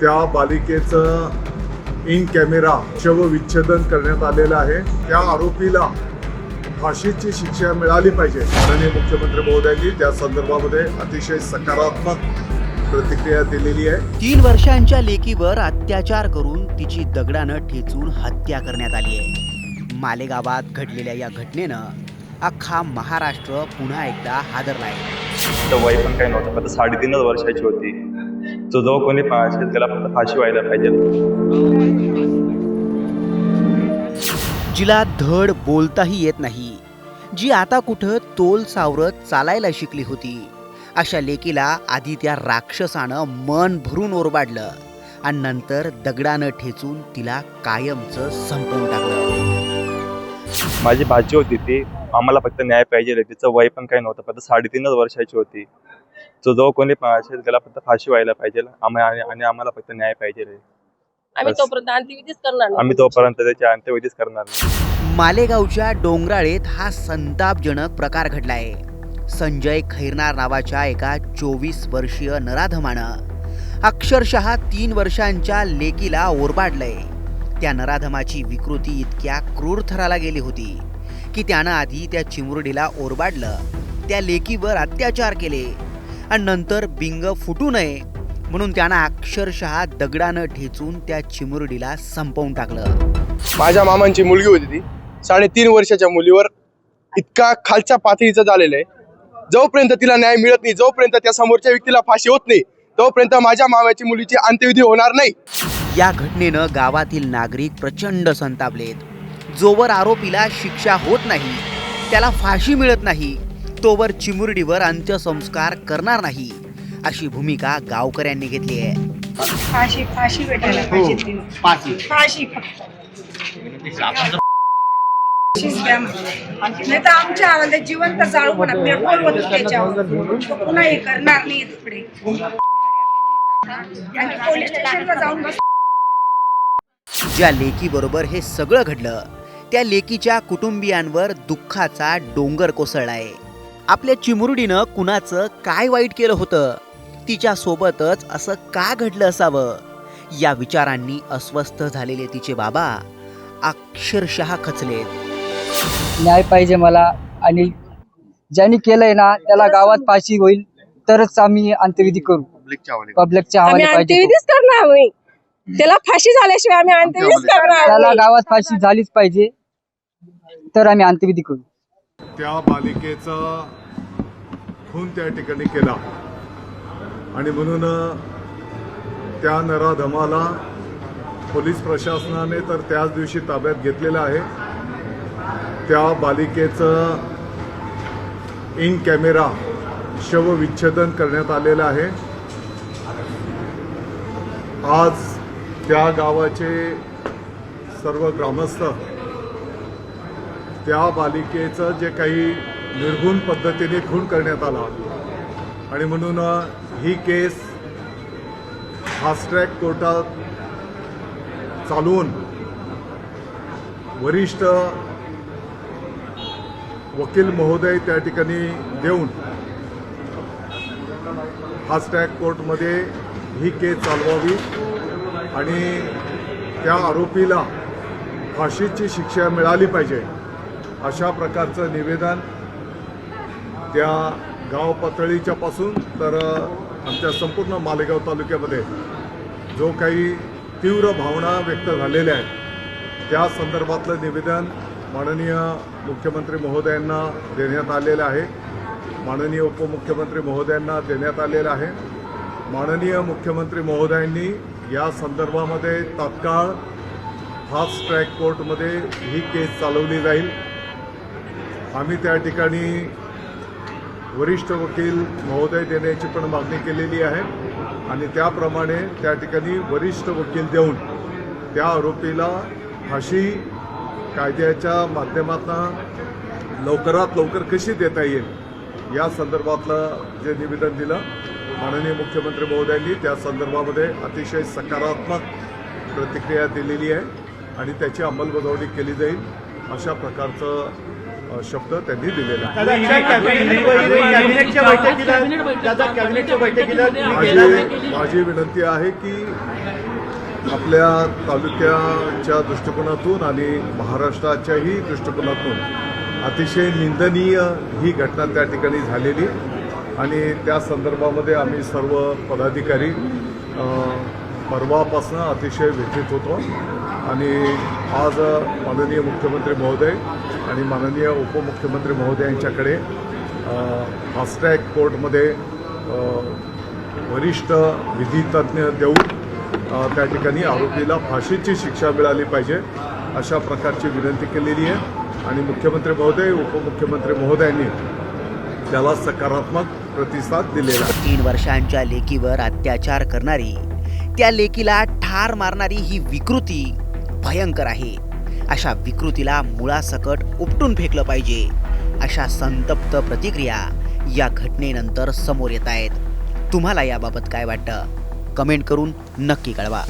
त्या बालिकेचं in camera शवविच्छेदन करण्यात आलेलं आहे. त्या आरोपीला फाशीची शिक्षा मिळाली पाहिजे. माननीय मुख्यमंत्री महोदयांनी त्या संदर्भामध्ये अतिशय सकारात्मक प्रतिक्रिया दिलेली आहे. तीन वर्षांच्या लेकीवर अत्याचार करून तिची दगडानं ठेचून हत्या करण्यात आली आहे. मालेगावात घडलेल्या या घटनेनं अख्खा महाराष्ट्र पुन्हा एकदा हादरला आहे तर वय पण काही नव्हतं. फक्त साडेतीनच वर्षाची होती. तो जो कोणी फाशी त्याला फक्त फाशी व्हायला पाहिजे. जिला धड बोलताही येत नाही. जी आता कुठं तोल सावरत चालायला शिकली होती अशा लेकीला आधी त्या राक्षसानं मन भरून ओरबाडलं आणि नंतर दगडानं ठेचून तिला कायमचं संपवून टाकलं. माझी भाची होती ती. आम्हाला फक्त न्याय पाहिजे तिचं वय पण काही नव्हतं. फक्त साडेतीनच वर्षाची होती. तो जो कोणी फाशी त्याला फक्त फाशी व्हायला पाहिजे. आम्हा- आणि आणि आम्हाला फक्त न्याय पाहिजे आम्ही बस. तोपर्यंत अंत्यविधीच करणार नाही. आम्ही तोपर्यंत त्याची अंत्यविधीच करणार नाही. मालेगावच्या डोंगराळेत हा संतापजनक प्रकार घडलाय. संजय खैरनार नावाच्या एका चोवीस वर्षीय नराधमानं अक्षरशः तीन वर्षांच्या लेकीला ओरबाडलंय. त्या नराधमाची विकृती इतक्या क्रूर थराला गेली होती की त्यानं आधी त्या चिमुरडीला ओरबाडलं. त्या लेकीवर अत्याचार केले. आणि नंतर बिंग फुटू नये म्हणून त्यानं अक्षरशः दगडानं ठेचून त्या चिमुरडीला संपवून टाकलं. माझ्या मामांची मुलगी होती ती. साडेतीन वर्षाच्या मुलीवर इतका खालच्या पातळीचं झालेलं आहे. जोपर्यंत तिला न्याय मिळत नाही जोपर्यंत त्या समोरच्या व्यक्तीला फाशी होत नाही तोपर्यंत माझ्या मामाची मुलीची अंत्यविधी होणार नाही. या घटनेनं गावातील नागरिक प्रचंड संतापलेत. जोवर आरोपीला शिक्षा होत नाही त्याला फाशी मिळत नाही तोवर चिमुरडीवर अंत्यसंस्कार करणार नाही अशी भूमिका गावकऱ्यांनी घेतली आहे. फाशी फाशी भेटायला पाहिजे तिला. फाशी. फक्त. फाशीच द्या नाही तर आमच्या आवाजात जिवंत जाळू पण पेट्रोल होत त्याच्यावर. तो पुन्हा हे करणार नाही तिकडे. आणि पोलीस स्टेशनला जाऊन बस. ज्या लेकीबरोबर हे सगळं घडलं त्या लेकीच्या कुटुंबियांवर दुःखाचा डोंगर कोसळलाय. आपल्या चिमुरडीनं कुणाचं काय वाईट केलं होतं? तिच्या सोबतच असं का घडलं असावं? या विचारांनी अस्वस्थ झालेले तिचे बाबा अक्षरशः खचलेत. न्याय पाहिजे मला. आणि ज्यांनी केलंय ना त्याला गावात फाशी होईल तरच आम्ही अंत्यविधी करू. पब्लिकच्या आम्ही हवाले. अंत्यविधीच करणार आम्ही. त्याला फाशी झाल्याशिवाय आम्ही अंत्यविधीच करणार त्याला. गावात फाशी झालीच पाहिजे तर आम्ही अंत्यविधी करू. त्या बालिकेचा खून त्या ठिकाणी केला. आणि म्हणून त्या नराधमाला पोलीस प्रशासनाने तर त्याच दिवशी ताब्यात घेतलेलं आहे. त्या बालिकेचं इन कॅमेरा शवविच्छेदन करण्यात आलेलं आहे. आज त्या गावाचे सर्व ग्रामस्थ त्या बालिकेचं जे काही निर्गुण पद्धतीने खून करण्यात आला. आणि म्हणून ही केस फास्ट्रॅक कोर्टात चालवून वरिष्ठ वकील महोदय त्या ठिकाणी देऊन फास्ट्रॅक कोर्टमध्ये ही केस चालवावी आणि त्या आरोपीला फाशीची शिक्षा मिळाली पाहिजे. अशा प्रकारचं निवेदन त्या गाव पातळीच्या पासून तर आमच्या संपूर्ण मालेगाव तालुक्यामध्ये जो काही तीव्र भावना व्यक्त झालेल्या आहेत त्या संदर्भातलं निवेदन माननीय मुख्यमंत्री महोदयांना देण्यात आलेलं आहे. माननीय उपमुख्यमंत्री महोदयांना देण्यात आलेलं आहे. माननीय मुख्यमंत्री महोदयांनी या संदर्भामध्ये तात्काळ फास्ट ट्रॅक कोर्टमध्ये ही केस चालवली जाईल. आम्ही त्या ठिकाणी वरिष्ठ वकील महोदय देण्याची पण मागणी केलेली आहे. आणि त्याप्रमाणे त्या ठिकाणी वरिष्ठ वकील देऊन त्या आरोपीला फाशी कायद्याच्या माध्यमातून लवकरात लवकर कशी देता येईल या संदर्भातलं जे निवेदन दिलं माननीय मुख्यमंत्री महोदयांनी त्या संदर्भामध्ये अतिशय सकारात्मक प्रतिक्रिया दिलेली आहे आणि त्याची अंमलबजावणी केली जाईल अशा प्रकारचं शब्द त्यांनी दिलेला. माझी माझी विनंती आहे की आपल्या तालुक्याच्या दृष्टिकोनातून आणि महाराष्ट्राच्याही दृष्टिकोनातून अतिशय निंदनीय ही घटना त्या ठिकाणी झालेली. आणि त्या संदर्भामध्ये आम्ही सर्व पदाधिकारी अ, परवापासून अतिशय व्यथित होतो. आणि आज माननीय मुख्यमंत्री महोदय आणि माननीय उपमुख्यमंत्री महोदय यांच्याकडे कोर्टमध्ये वरिष्ठ विधितज्ञ देऊन त्या ठिकाणी आरोपीला फाशीची शिक्षा मिळाली पाहिजे अशा प्रकारची विनंती केलेली आहे. आणि मुख्यमंत्री महोदय उपमुख्यमंत्री महोदयांनी त्याला सकारात्मक प्रतिसाद दिलेला तीन वर्षांच्या लेकीवर अत्याचार करणारी त्या लेकीला ठार मारणारी ही विकृती भयंकर आहे. अशा विकृतीला मुळासकट उपटून फेकलं पाहिजे. अशा संतप्त प्रतिक्रिया या घटनेनंतर समोर येत आहेत तुम्हाला याबाबत काय वाटतं? कमेंट करून नक्की कळवा.